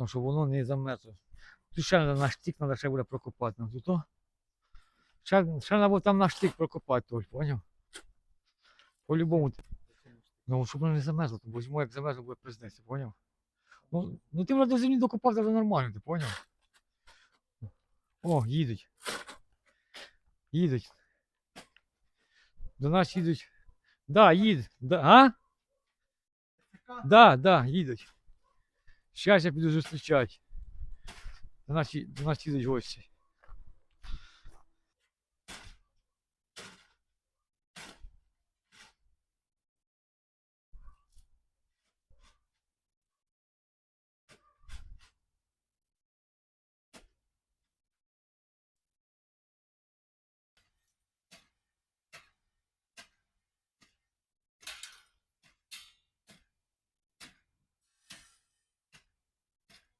класно, щоб воно не замерзло. Тут ще на наш стік треба ще буде прокопати. Ну, тут, ще, треба там наш стік прокопати, Толь, поняв? По-любому. Ну, щоб воно не замерзло, бо зимою як замерзло, буде признеться, поняв? Ну, ну ти вже до землі докопав, це вже нормально, ти поняв? О, їдуть. Їдуть. До нас їдуть. Да, їдуть. Да, а? Да, да, їдуть. Щас я піду зустрічати. До нас, ї-